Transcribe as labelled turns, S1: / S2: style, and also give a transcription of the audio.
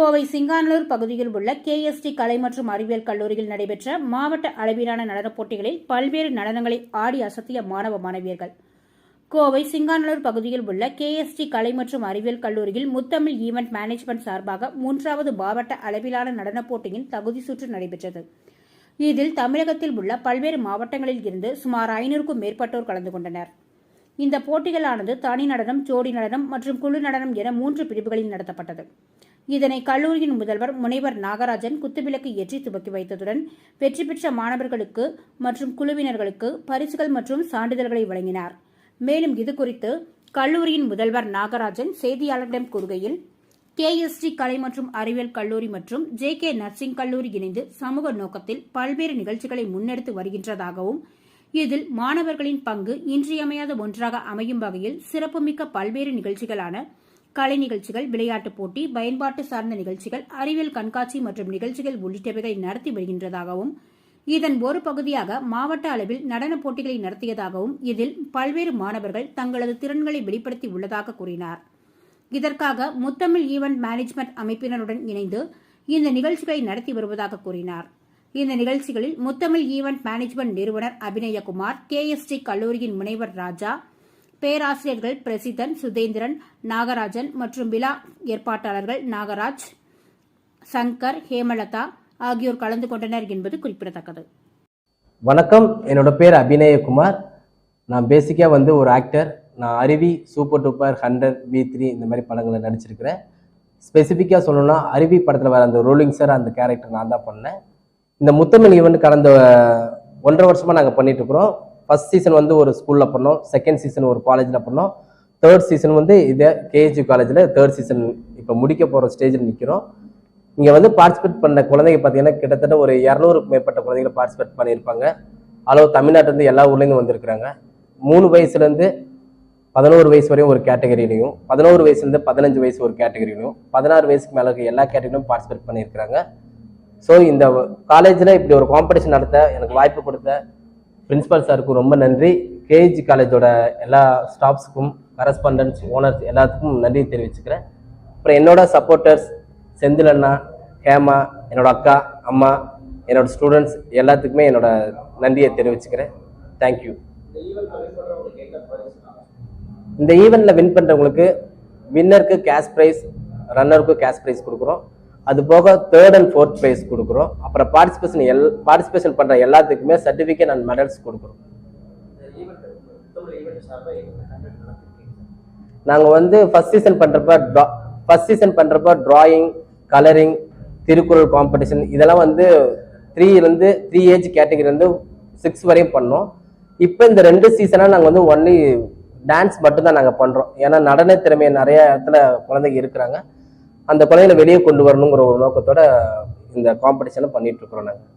S1: கோவை சிங்கானூர் பகுதியில் உள்ள கேஎஸ்டி கலை மற்றும் அறிவியல் கல்லூரியில் நடைபெற்ற மாவட்ட அளவிலான நடனப் போட்டிகளில் பல்வேறு நடனங்களை ஆடி அசத்திய மாணவ மாணவியர்கள். கோவை சிங்கானலூர் பகுதியில் உள்ள கேஎஸ்டி கலை மற்றும் அறிவியல் கல்லூரியில் முத்தமிழ் ஈவெண்ட் மேனேஜ்மெண்ட் சார்பாக மூன்றாவது மாவட்ட அளவிலான நடனப் போட்டியின் தகுதி சுற்று நடைபெற்றது. இதில் தமிழகத்தில் உள்ள பல்வேறு மாவட்டங்களில் இருந்து சுமார் ஐநூறுக்கும் மேற்பட்டோர் கலந்து கொண்டனர். இந்த போட்டிகளானது தனி நடனம் ஜோடி நடனம் மற்றும் குழு நடனம் என மூன்று பிரிவுகளில் நடத்தப்பட்டது. இதனை கல்லூரியின் முதல்வர் முனைவர் நாகராஜன் குத்துவிளக்கு ஏற்றி துவக்கி வைத்ததுடன் வெற்றி பெற்ற மாணவர்களுக்கு மற்றும் குழுவினர்களுக்கு பரிசுகள் மற்றும் சான்றிதழ்களை வழங்கினார். மேலும் இதுகுறித்து கல்லூரியின் முதல்வர் நாகராஜன் செய்தியாளர்களிடம் கூறுகையில் கேஎஸ்டி கலை மற்றும் அறிவியல் கல்லூரி மற்றும் ஜே கே நர்சிங் கல்லூரி இணைந்து சமூக நோக்கத்தில் பல்வேறு நிகழ்ச்சிகளை முன்னெடுத்து வருகின்றதாகவும் இதில் மாணவர்களின் பங்கு இன்றியமையாத ஒன்றாக அமையும் வகையில் சிறப்புமிக்க பல்வேறு நிகழ்ச்சிகளான கலை நிகழ்ச்சிகள் விளையாட்டுப் போட்டி பயன்பாட்டு சார்ந்த நிகழ்ச்சிகள் அறிவியல் கண்காட்சி மற்றும் நிகழ்ச்சிகள் உள்ளிட்டவைகளை நடத்தி வருகின்றதாகவும் இதன் ஒரு பகுதியாக மாவட்ட அளவில் நடனப் போட்டிகளை நடத்தியதாகவும் இதில் பல்வேறு மாணவர்கள் தங்களது திறன்களை வெளிப்படுத்தி உள்ளதாக கூறினார். இதற்காக முத்தமிழ் ஈவென்ட் மேனேஜ்மெண்ட் அமைப்பினருடன் இணைந்து இந்த நிகழ்ச்சிகளை நடத்தி வருவதாக கூறினார். இந்த நிகழ்ச்சிகளில் முத்தமிழ் ஈவென்ட் மேனேஜ்மெண்ட் நிறுவனர் அபிநயகுமார் கேஎஸ்டி கல்லூரியின் முனைவர் ராஜா பேராசிரியர்கள் பிரசிதன் சுதேந்திரன் நாகராஜன் மற்றும் விழா ஏற்பாட்டாளர்கள் நாகராஜ் சங்கர் ஹேமலதா ஆகியோர் கலந்து கொண்டனர் என்பது குறிப்பிடத்தக்கது.
S2: வணக்கம். என்னோட பேர் அபிநயகுமார். நான் பேசிக்காக வந்து ஒரு ஆக்டர் நான் Aruvi super duper hundred V three இந்த மாதிரி படங்களில் நடிச்சிருக்கிறேன். ஸ்பெசிஃபிக்காக சொல்லணும்னா அருவி படத்தில் வர அந்த ரோலிங் சார் அந்த கேரக்டர் நான் தான் பண்ணேன். இந்த முத்தமிழ் ஈவெண்ட் கடந்த ஒன்றரை வருஷமாக நாங்கள் பண்ணிட்டு இருக்கிறோம். ஃபர்ஸ்ட் சீசன் வந்து ஒரு ஸ்கூலில் பண்ணோம் செகண்ட் சீசன் ஒரு காலேஜில் பண்ணோம் தேர்ட் சீசன் வந்து இதே கேஜி காலேஜில் தேர்ட் சீசன் இப்போ முடிக்க போகிற ஸ்டேஜில் நிற்கிறோம் இங்கே வந்து பார்ட்டிசிபேட் பண்ண குழந்தைங்க பார்த்தீங்கன்னா கிட்டத்தட்ட ஒரு இரநூறுக்கு மேற்பட்ட குழந்தைங்க பார்ட்டிசிபேட் பண்ணியிருப்பாங்க. அளவு தமிழ்நாட்டிலேருந்து எல்லா ஊர்லேருந்து வந்திருக்கிறாங்க. மூணு வயசுலேருந்து பதினோரு வயசு வரையும் ஒரு கேட்டகரியிலையும் பதினோரு வயசுலேருந்து பதினஞ்சு வயசு ஒரு கேட்டகரியிலையும் பதினாறு வயசுக்கு மேலே இருக்க எல்லா கேட்டகரியிலும் பார்ட்டிசிபேட் பண்ணியிருக்கிறாங்க. ஸோ இந்த காலேஜில் இப்படி ஒரு காம்படிஷன் நடத்த எனக்கு வாய்ப்பு கொடுத்த பிரின்சிபல் சாருக்கும் ரொம்ப நன்றி. கேஜி காலேஜோட எல்லா ஸ்டாஃப்ஸுக்கும் கரஸ்பாண்டன்ஸ் ஓனர்ஸ் எல்லாத்துக்கும் நன்றி தெரிவிச்சுக்கிறேன். அப்புறம் என்னோட சப்போர்ட்டர்ஸ் செந்தில் அண்ணா ஹேமா என்னோட அக்கா அம்மா என்னோட ஸ்டூடெண்ட்ஸ் எல்லாத்துக்குமே என்னோட நன்றியை தெரிவிச்சுக்கிறேன். தேங்க்யூ இந்த ஈவெண்ட்டில் வின் பண்ணுறவங்களுக்கு வின்னருக்கு கேஷ் ப்ரைஸ் ரன்னருக்கு கேஷ் ப்ரைஸ் கொடுக்குறோம். அது போக தேர்ட் அண்ட் ஃபோர்த் ப்ரைஸ் கொடுக்குறோம். அப்புறம் பார்ட்டிசிபேஷன் எல் பார்ட்டிசிபேஷன் பண்ணுற எல்லாத்துக்குமே சர்டிஃபிகேட் அண்ட் மெடல்ஸ் கொடுக்குறோம். நாங்கள் வந்து ஃபர்ஸ்ட் சீசன் பண்ணுறப்ப ட்ரா ஃபஸ்ட் சீசன் பண்ணுறப்ப ட்ராயிங் கலரிங் திருக்குறள் காம்படிஷன் இதெல்லாம் வந்து த்ரீலேருந்து த்ரீ ஏஜ் கேட்டகரிலேருந்து சிக்ஸ் வரையும் பண்ணோம். இப்போ இந்த ரெண்டு சீசனாக நாங்கள் வந்து ஒன்லி டான்ஸ் மட்டும்தான் நாங்கள் பண்ணுறோம் ஏன்னா நடன திறமையை நிறைய இடத்துல குழந்தைங்க இருக்கிறாங்க. அந்த குழந்தைகளை வெளியே கொண்டு வரணுங்கிற ஒரு நோக்கத்தோட இந்த காம்படிஷனை பண்ணிட்டு இருக்கிறோம் நாங்கள்